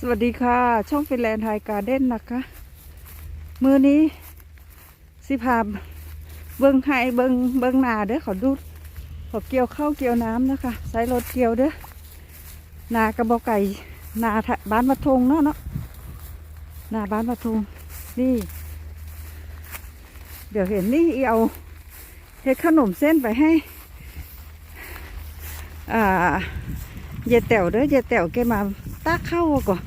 สวัสดีค่ะ ช่องฟินแลนด์ไทยการเด้นนะคะ มือนี้ สิพาเบิ้งให้เบิ้งเบิ้งนาเด้อขอดูขอเกี่ยวข้าวเกี่ยวน้ำนะคะใช้รถเกี่ยวเด้อนากระบอกไก่นาบ้านวัดทงเนาะเนาะนาบ้านวัดทงนี่ เดี๋ยวเห็นนี่เอาเฮ็ดขนมเส้นไปให้อ่าเยายแต๋วเด้อเยายแต๋วแกมา ตากข้าวก่อน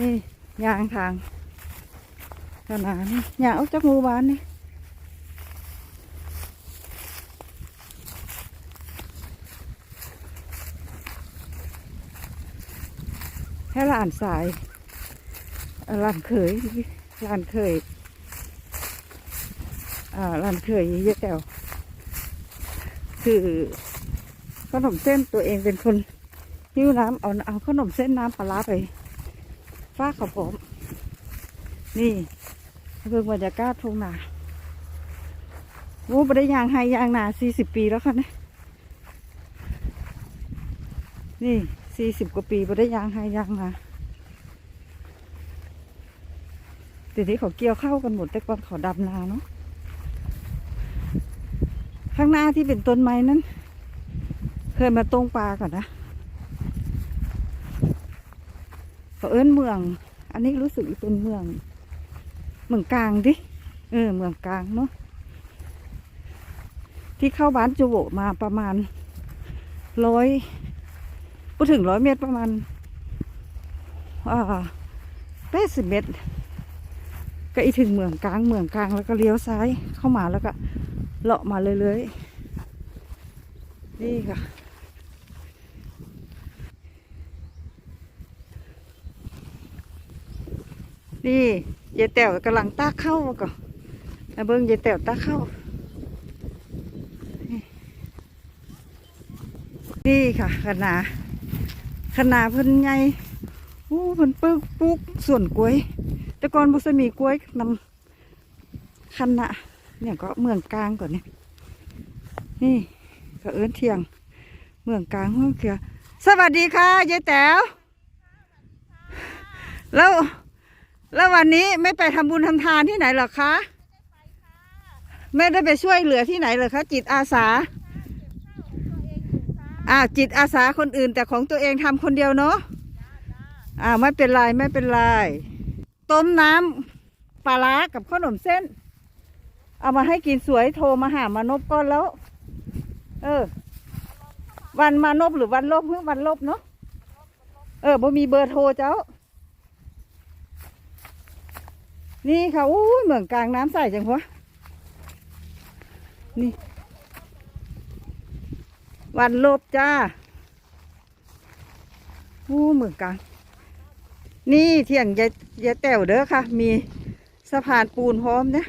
นี่ยางทางขนาดนี้ยางออกจากหมู่บ้านนี่ให้หลานสายหลานเขยหลานเขยอ่าหลานเขยเยายแต๋วคือ ขนมเส้นตัวเองเป็นคนหิ้วน้ำเอาเอาขนมเส้นน้ำปลาร้าไปฟากเขาผมนี่เพิ่งบรรยากาศทุ่งนาโอ้ไปได้ยางไฮยางนาสี่สิบปีแล้วค่ะนี่ยนี่สี่สิบกว่าปีไปได้ยางไฮยางนาเดี๋ยวนี้เขาเกี่ยวเข้ากันหมดแต่ก่อนเขาดำนาเนาะข้างหน้าที่เป็นต้นไม้นั้น เคยมาตรงปลาก่อนนะเขาเอิ้นเมือง อันนี้รู้สึกเป็นเมือง เมืองกลางดิเออเมืองกลางเนาะที่เข้าบ้านจูโวมาประมาณร้อยพูดถึงร้อยเมตรประมาณแปดสิบเมตร ก็อีถึงเมืองกลางเมืองกลางแล้วก็เลี้ยวซ้ายเข้ามาแล้วก็เลาะมาเลยเลยๆนี่ค่ะ นี่ยายแต๋วกำลังตาเข้ามาก่อนนะเบิ้งยายแต๋วตาเข้า นี่ค่ะขนาขนาเพิ่นใหญ่โอ้เพิ่นปึกปลูกส่วนกล้วย แต่ก่อนบุษมีกล้วยนำคันนะเนี่ยก็เมืองกลางก่อนเนี่ยนี่ก็เอิ้นเทียง เมืองกลางเมืองเขียสวัสดีค่ะยายแต๋วแล้ว แล้ววันนี้ไม่ไปทำบุญทำทานที่ไหนหรอคะไม่ได้ไปช่วยเหลือที่ไหนเหรอคะจิตอาสาอ่าจิตอาสาคนอื่น แต่ของตัวเองทำคนเดียวเนาะอ่าไม่เป็นไรไม่เป็นไรต้มน้ำปลาร้ากับขนมเส้น เอามาให้กินสวยโทรมาหามานพก่อนแล้ว เออ วันมานพหรือวันลบเพื่อวันลบเนาะเออบ่มีเบอร์โทรเจ้า นี่ค่ะอู้เหมืองกลางน้ำใสจังวนี่ วันลบจ้าอู้เหมืองกลาง นี่เที่ยงยายาแต้วเด้อค่ะ มีสะพานปูนพร้อมเนี่ย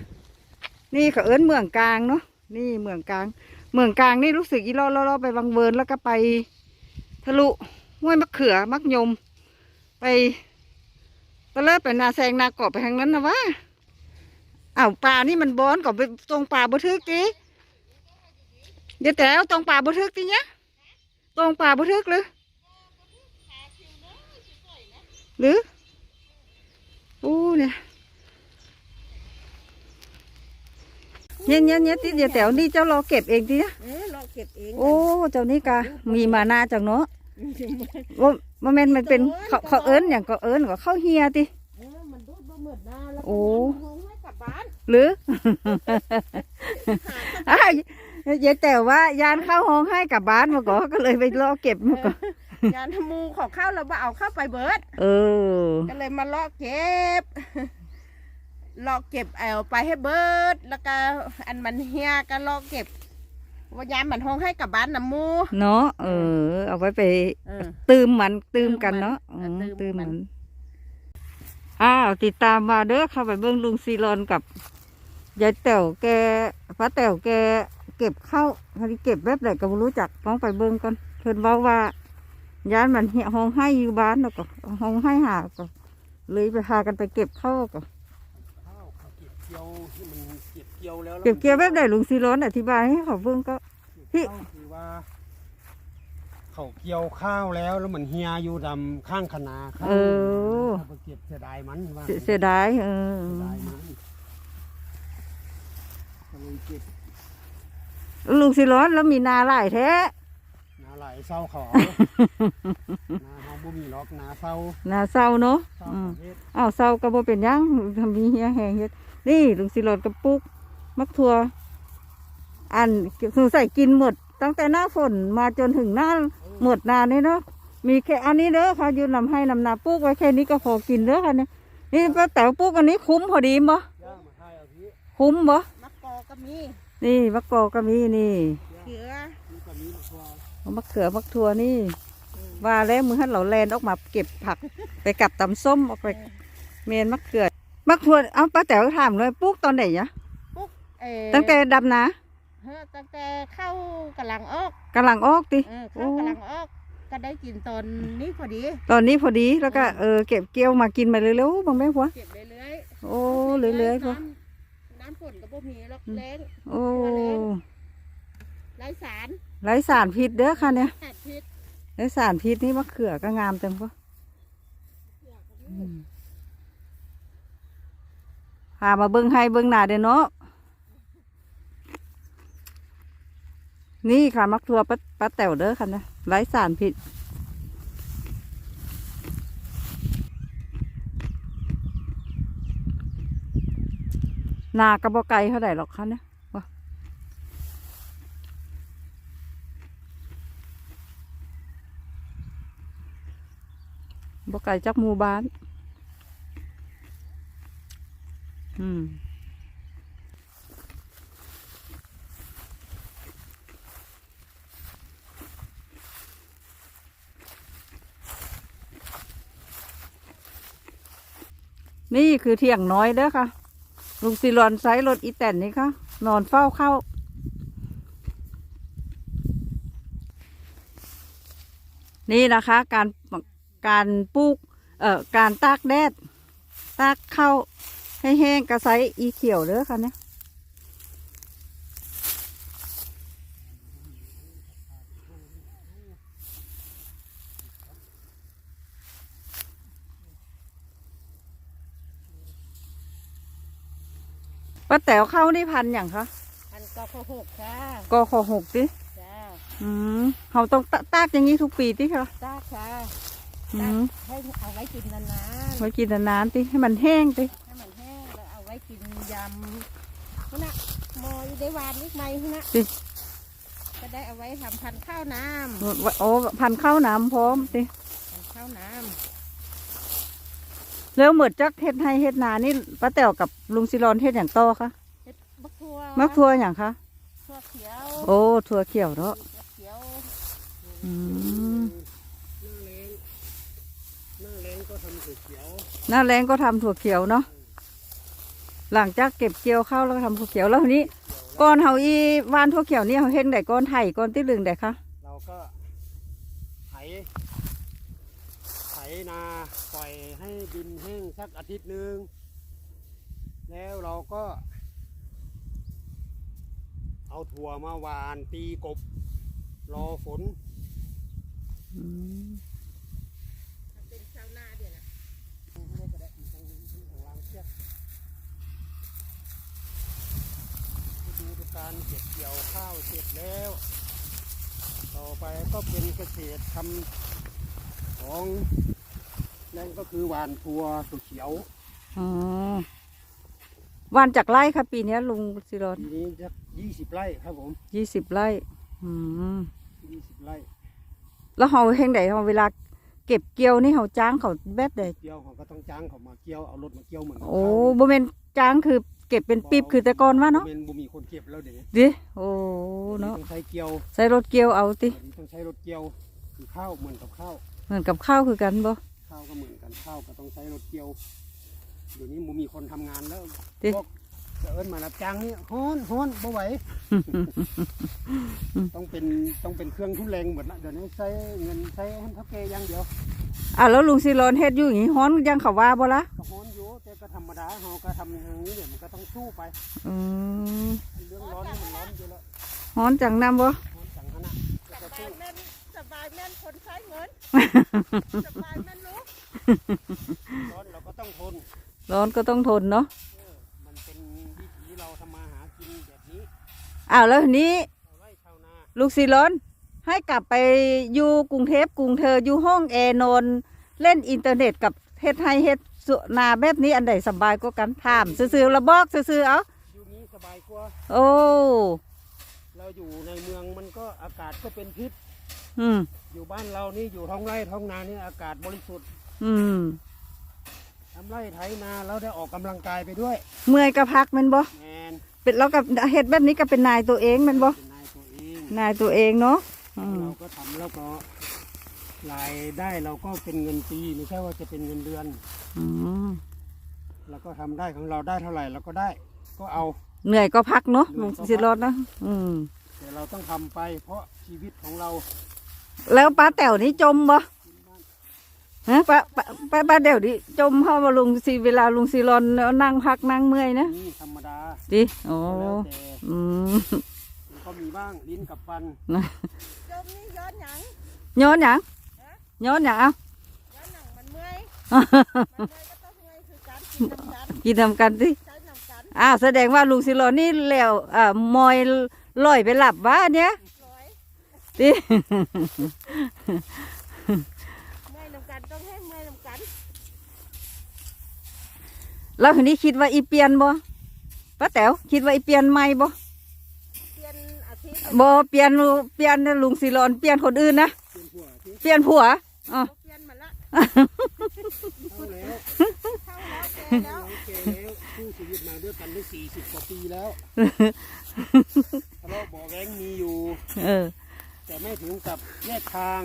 นี่เขาเอิ้นเมืองกลางเนาะนี่เมืองกลาง เมืองกลางนี่รู้สึกอีล่อล่อล่อไปวังเวิร์นแล้วก็ไป ทะลุห้วยมะเขือมักยม ไป ตะเลิศไปนาแซงนาเกาะไปทางนั้นนะวะอ้าวป่านี่มันบอนก่อนไปตรงป่าบุทึกจีเดี๋ยวแต่เอาตรงป่าบุทึกจีเนี้ยตรงป่าบุทึกหรือหรืออู้เนี่ยเนี้ยเนี้ยเนี้ยที่เดี๋ยวแถวนี่เจ้ารอเก็บเองดินะเออเราเก็บเองโอ้เจ้านี่กะมีมานาจังเนาะ ว่าว่าแม่นมันเป็นเขาเขาเอิ้นอย่างก็เอิ้นก็เข้าเฮียติเออมันดูดบ่เหมือนนาแล้วโอ้ก็มันให้กลับบ้านหรืออ้ายยายแต่ว่ายานเข้าห้องให้กลับบ้านมาก่อนก็เลยไปรอเก็บมาก่อนยานทมูขอเข้าแล้วบ่เอาเข้าไปเบิด เออ ก็เลยมาเลาะเก็บเลาะเก็บเอาไปให้เบิด แล้วก็อันมันเฮียก็เลาะเก็บ ว่ายามมันห้องให้กลับบ้านน้ำมูเนาะเออ เอาไว้ไปเออ ตืมมันตืมกันเนาะเอออืมตืตืมมมัมันนอ้าวติดตามมาเด้อเข้าไปเบิ้งลุงซีรอนกับยายแต๋วแกป้าแต๋วแกเก็บเข้าวเขาเก็บแบบไหนก็บ่รู้จักต้องไปเบิ้งกันเพิ่นเว้าว่าย้านมันเหี่ยห้องให้อยู่บ้านแล้วก็ห้องให้หาก็ เลยไปพากันไปเก็บเข้าวก็ข้าวเขาเก็บเกี่ยวที่มันเก็บเกี่ยวแล้วเก็บเกี่ยวแบบไหนลุงซีรอนอธิบายให้เขาเบิ้งก็ พี่ข้าวคือว่า เขาเกี่ยวข้าวแล้วแล้วมันเฮียอยู่ดำข้างคนาข้างเออถ้าไปเก็บเสียดายมันว่าเสียเสียดายเออเสียดายมันก็เลยเก็บลุงสิร้อนแล้วมีนาหลายแท้นาไหลเศร้าเขานาเฮาบ่มีล็อกนาเศร้านาเศร้าเนาะเศร้าอืมประเภทอ้าวเศร้าก็บ่เป็นหยังทำมีเฮียแหงเฮ็ดนี่ลุงสิร้อนกับปุก มักทัว อันสงสัยกินหมด ตั้งแต่หน้าฝนมาจนถึงหน้าหมดนานี่เนาะมีแค่อันนี้เด้อค่ะอยืนนำให้นำนาปลูกไว้แค่นี้ก็พอกินเด้อค่ะเนี่ยนี่ป้าแต๋วปลูกอันนี้คุ้มพอดีบ่ย่างมาให้เอาพี่คุ้มบ่มะกอก็มีนี่มะกอกก็มีนี่เขือนี่ก็มีตัวมะเขือมะทัวนี่ว่าแล้วมือหันเราแลนออกมาเก็บผัก ไปกับตำส้มออกไปเมนมะเขือมะทัวเอาป้าแต๋วถามเลยปลูกตอนไหนเนี่ยปุ๊กเออตั้งแต่ดำนา เฮ้อตั้งแต่เข้ากำลังออกกำลังออกติ เออเข้ากำลังออก ก็ได้กินตอนนี้พอดี ตอนนี้พอดีแล้วก็เออเก็บเกี่ยวมากินมาเร็วๆบางแม่ผัวเก็บเรื่อยๆโอ้เรื่อยๆผัวน้ำน้ำฝนก็บ่มีหรอกแรงโอ้ไร้สารไร้สารพิษเด้อค่ะเนี่ยแปดพิษไร้สารพิษนี่มะเขือก็งามจังผัวอืมพามาเบิ้งให้เบิ้งหน้าเด้อเนาะ นี่ค่ะ มักทัวป้าป้าแต๋วเด้อค่ะนะไร้สารพิษนากระบอกไก่เท่าไหร่หรอกคะเนี่ยบอกไก่จากหมู่บ้าน อืม นี่คือเที่ยงน้อยเด้อค่ะลุงซิรอนไซส์รถอีแตนนี่ค่ะ นอนเฝ้าเข้า นี่นะคะการการปลูกเอ่อการตากแดด ตากเข้าให้แห้งกระไซอีเขียวเด้อค่ะเนี่ย ป้าแต๋วเข้านี่พันอย่างคะพันกอพหกค่ะกอขอหกติจ้าอืมเขาต้องตตากอย่างนี้ทุกปีติค่ะจ้าค่ะอืจ้ามให้เอาไว้กินนานไว้กินนานๆติให้มันแห้งติๆให้มันแห้งแล้วเอาไว้กินยำพุ่นน่ะมออยู่ได้หวานนิดไหมพุ่นน่ะติก็ได้เอาไว้ทำพันธุ์ข้าวน้โอ้พันข้าวหน้ำพร้อมติำพันธุ์ข้าวน้ แล้วเหมือนจักเฮ็ดให้เฮ็ดนานี่ป้าแต๋วกับลุงซิรอนเฮ็ดอย่างต่อคะำเฮ็ดบักทั่วมักทัวอย่างคะทั่วเขียวโอ้ทัวเขียวเนาะทั่วเขียวอืมหน้าแรงหน้าแรงก็ทำเขียวหน้าแรงก็ทำถั่วเขียวเนาะหลังจากเก็บเกี่ยวข้าวแล้วก็ทำถั่วเขียวแล้วทีนี้ก้อนเฮาอีวานถั่วเขียวนี่เฮาเฮ็ดได้ก้อนไถ่ก้อนที่ลึงได้คะเราก็ไถไถนา ปล่อยให้ดินแห้งสักอาทิตย์หนึ่งแล้วเราก็ เอาถั่วมาหวานตีกบ รอฝนอืมเป็นชาวนาเดี๋ยวนะไม่ก็ได้อยู่ตรงนี้ข้างล่างเชือกฤดูการเก็บเกี่ยวข้าวเสร็จแล้ว ต่อไปก็เป็นเกษตรทำของ นั่นก็คือหวานทัวถั่วเขียวอ๋อวันจากไร่ค่ะปีเนี้ยลุงซิรอนปีนี้จะยี่สิบไร่ครับผมยี่สิบไร่ อืมยี่สิบไร่ แล้วเฮาเฮงไดเฮาเวลาเก็บเกี่ยวนี่เฮาจ้างเขาแบบใดเกี่ยวเขาก็ต้องจ้างเขามาเกี่ยวเอารถมาเกี่ยวเหมือนกับโอ้เขาบ่แม่นจ้างคือเก็บเป็นปีบคือแต่ก่อนว่าเนาะเป็นบุมีคนเก็บแล้วเดี๋ยวนี้ดิโอ้เนาะต้องใช้เกี่ยวใส่รถเกี่ยวเอาติเดี๋ยวนี้ต้องใช้รถเกี่ยวคือข้าวเหมือนกับข้าวเหมือนกับข้าวคือกันบ่ ข้าวก็เหมือนกันข้าวก็ต้องใช้รถเกี่ยวเดี๋ยวนี้บุมีคนทำงานแล้วติ พวกจะเอิ้นมารับจ้างนี่ฮ้อนฮ้อนบ่ไหว ต้องเป็นต้องเป็นเครื่องทุนแรงหมดละเดี๋ยวนี้ใช้เงินใช้ให้เท่าแกอย่างเดียวอะแล้วลุงซิรอนเฮ็ดอยู่อย่างนี้ฮ้อนยังเขาว่าบ่ละก็ฮ้อนอยู่แต่ก็ธรรมดาเราก็ทำอย่างนี้เดี๋ยวมันก็ต้องสู้ไปอืมเรื่องร้อนนี่มันร้อนอยู่แล้วฮ้อนจังนำบ่ร้อนจังขนาดแล้วก็แปลสู้งนั้นสบายแม่นคนใช้เงิน สบายแม่น รู้ร้อนเราก็ต้องทน ร้อนก็ต้องทนเนาะเออมันเป็นวิถีเราทำมาหากินแบบนี้ อ้าวแล้วทีนี้ชาวไร่ชาวนาลูกศิร้อน ให้กลับไปอยู่กรุงเทพกรุงเธออยู่ห้องแอร์นอนเล่นอินเทอร์เน็ตกับเฮ็ดไฮเฮ็ดสุนาแบบนี้อันใดสบายกว่ากันถามซื่อๆระบอกซื่อๆเอาอยู่นี้สบายกว่าโอ้เราอยู่ในเมืองมันก็อากาศก็เป็นพิษ อืมอยู่บ้านเรานี่อยู่ท้องไร่ท้องนานี่อากาศบริสุทธิ์ อืมทำไร่ไถนาแล้วได้ออกกำลังกายไปด้วยเมื่อยก็พักแมันบ่แมนเป็นแล้วกับเฮ็ดแบบนี้ก็เป็นนายตัวเองแมันบ่เป็นนายตัวเองนายตัวเองเนาะอืมเราก็ทำแล้วก็รายได้เราก็เป็นเงินปีไม่ใช่ว่าจะเป็นเงินเดือน อืมเราก็ทำได้ของเราได้เท่าไหร่เราก็ได้ ก็เอา เหนื่อยก็พักเนาะเหนื่ลุอยงก็พักศิรอนนะอืมแต่เราต้องทำไป เพราะชีวิตของเราแล้วป้าแต๋วนี่จมบ่ ฮะป้าป้าป้าป้าแต๋วนี่จมเพราะว่าลุงสิเวลาลุงศิรอนนั่งพักนั่งเมื่อยนะนี่ธรรมดาดิโอ้แล้วแต่อืมมันก็มีบ้างลิ้นกับฟันจมนี่ย้อนหยังย้อนหยังย้อนหยังเอาย้อนหยังมันเมื่อยมันเมื่อยก็ต้องเมื่อยคือการกินน้ำกันกินทำกันสิใช้น้ำกันอ้าวแสดงว่าลุงศิรอนนี่แล้วอ่ามอยลอยไปหลับว่าเนี้ยร้อยดิ เมื่อยน้ำกันต้องให้เมื่อยน้ำกัน แล้วทีนี้คิดว่าอีเปลี่ยนบ่ป้าแต๋วคิดว่าอีเปลี่ยนใหม่บ่เปลี่ยนอาทิตย์บ่เปลี่ยนเปลี่ยนลุงศิรอนเปลี่ยนคนอื่นนะเปลี่ยนหัวที่เปลี่ยนผัวอ๋อเปลี่ยนมาละเอาแล้วเข้าแล้วแกแล้วเราแก่แล้วสู้ชีวิตมาด้วยกันได้สี่สิบกว่าปีแล้วทะเลาะเบาะแว้งมีอยู่ เออ แต่ไม่ถึงกับแยกทาง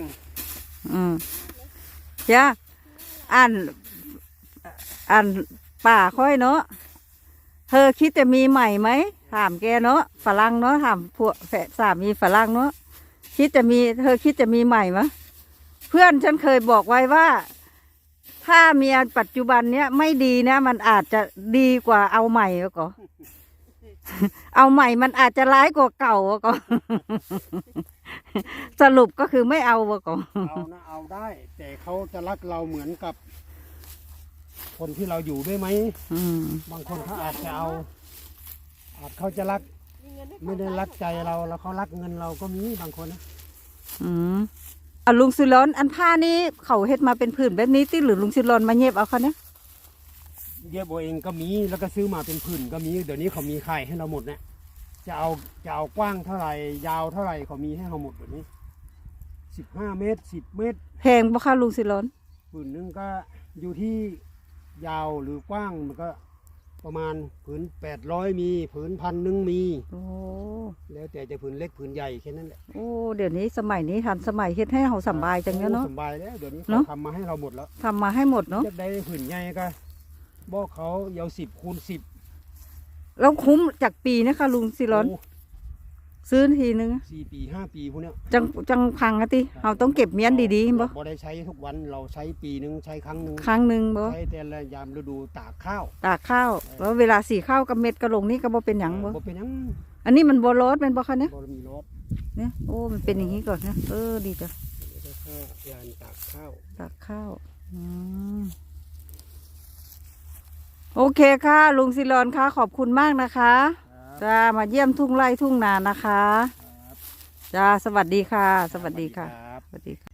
อืมจ้าอ่านอ่าน ป่าค่อยเนาะเธอคิดจะมีใหม่ไหมถามแกเนาะฝรั่งเนาะถามพวกแฝดสามีฝรั่งเนาะคิดจะมี เธอคิดจะมีใหม่ไหมเพื่อนฉันเคยบอกไว้ว่า ถ้าเมียปัจจุบันเนี้ยไม่ดีนะ มันอาจจะดีกว่าเอาใหม่ก็เอาใหม่มันอาจจะร้ายกว่าเก่าก็สรุปก็คือไม่เอาก็เอานะเอาได้ แต่เขาจะรักเราเหมือนกับ คนที่เราอยู่ด้วยไหมอืมบางคนเขาอาจจะเอา อาจเขาจะรักมีเงินให้ไม่ได้รักใจเราแล้วเขารักเงินเราก็มีบางคนนะอืมอะลุงสุรนอันผ้านี้เขาเฮ็ดมาเป็นผืนแบบนี้ติหรือลุงสุรนมาเย็บเอาคะเนี่ยเย็บเอาเองก็มีแล้วก็ซื้อมาเป็นผืนก็มีเดี๋ยวนี้เขามีขายให้เราหมดนะจะเอาจะเอากว้างเท่าไหร่ยาวเท่าไหร่เขามีให้เราหมดแบบนี้สิบห้าเมตรสิบเมตรแพงบ่คะลุงสุรน ผืนหนึงก็อยู่ที่ ยาวหรือกว้างมันก็ประมาณผืนแปดร้อยมี ผืนพันหนึ่งมี โอ้แล้วแต่จะผืนเล็กผืนใหญ่แค่นั้นแหละโอ้เดี๋ยวนี้สมัยนี้ทันสมัยเฮ็ดให้เราสำบายจังเนี้ยเนาะสบายแล้วเดี๋ยวนี้เนเขาอะ ทำมาให้เราหมดแล้วทำมาให้หมดเนาะจะได้ผืนใหญ่ก็บอกเขาเอาสิบคูณสิบแล้วคุ้มจากปีนะคะลุงสุรนโอ้ ซื้อทีนึงสี่ปีห้าปีพวกเนี้ยจังจังพังอะติเราต้องเก็บเมียนดีๆบ่บ่ได้ใช้ทุกวันเราใช้ปีหนึ่งใช้ครั้งหนึ่งครั้งหนึ่งบ่ใช้แต่ละยามฤดูตากข้าวตากข้าวแล้วเวลาสีข้าวกับเม็ดกระลงนี่ก็บ่เป็นหยังบ่บ่เป็นหยังอันนี้มันบ่ร้อนเป็นบ่คะเนี่ยบ่มีรถเนี่ยโอ้มันเป็นอย่างนี้ก่อนนะเออดีจ้ะแล้วก็ยานตากข้าวตักข้าวอืมโอเคค่ะ ลุงศิรอนค่ะ ขอบคุณมากนะคะครับ จะมาเยี่ยมทุ่งไร่ทุ่งนานะคะครับจ้าสวัสดีค่ะ สวัสดีค่ะรับสวัสดีค่ะ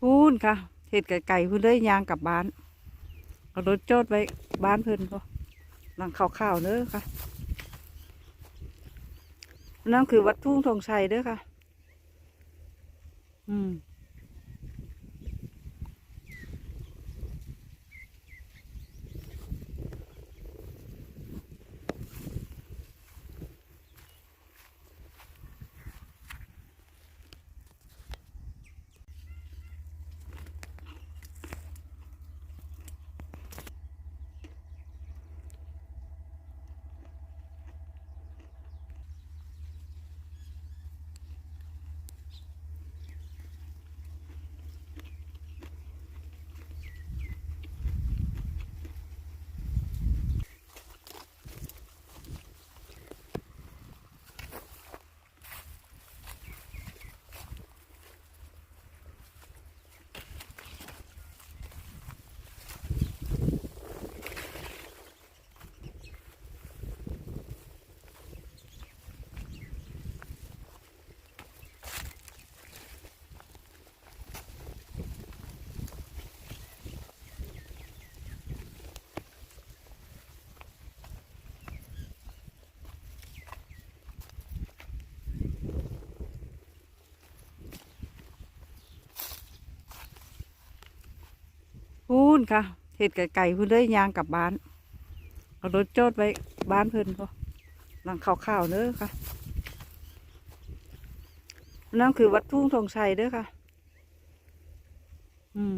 พูนค่ะเห็ดไก่ไก่พูนเลยยางกลับบ้านเอารถจอดไว้บ้านเพื่นก็หลังข่าวๆเด้อค่ะ นั่นคือวัดทุ่งทองชัยเด้อค่ะ อืม พู นค่ะเห็ดไก่ไก่เพื่นได้ยางกลับบ้าน เอารถจอดไว้บ้านเพื่นพอหลังข่าวๆเด้อค่ะนั่นคือวัดทุ่งทองชัยเด้อค่ะ อืม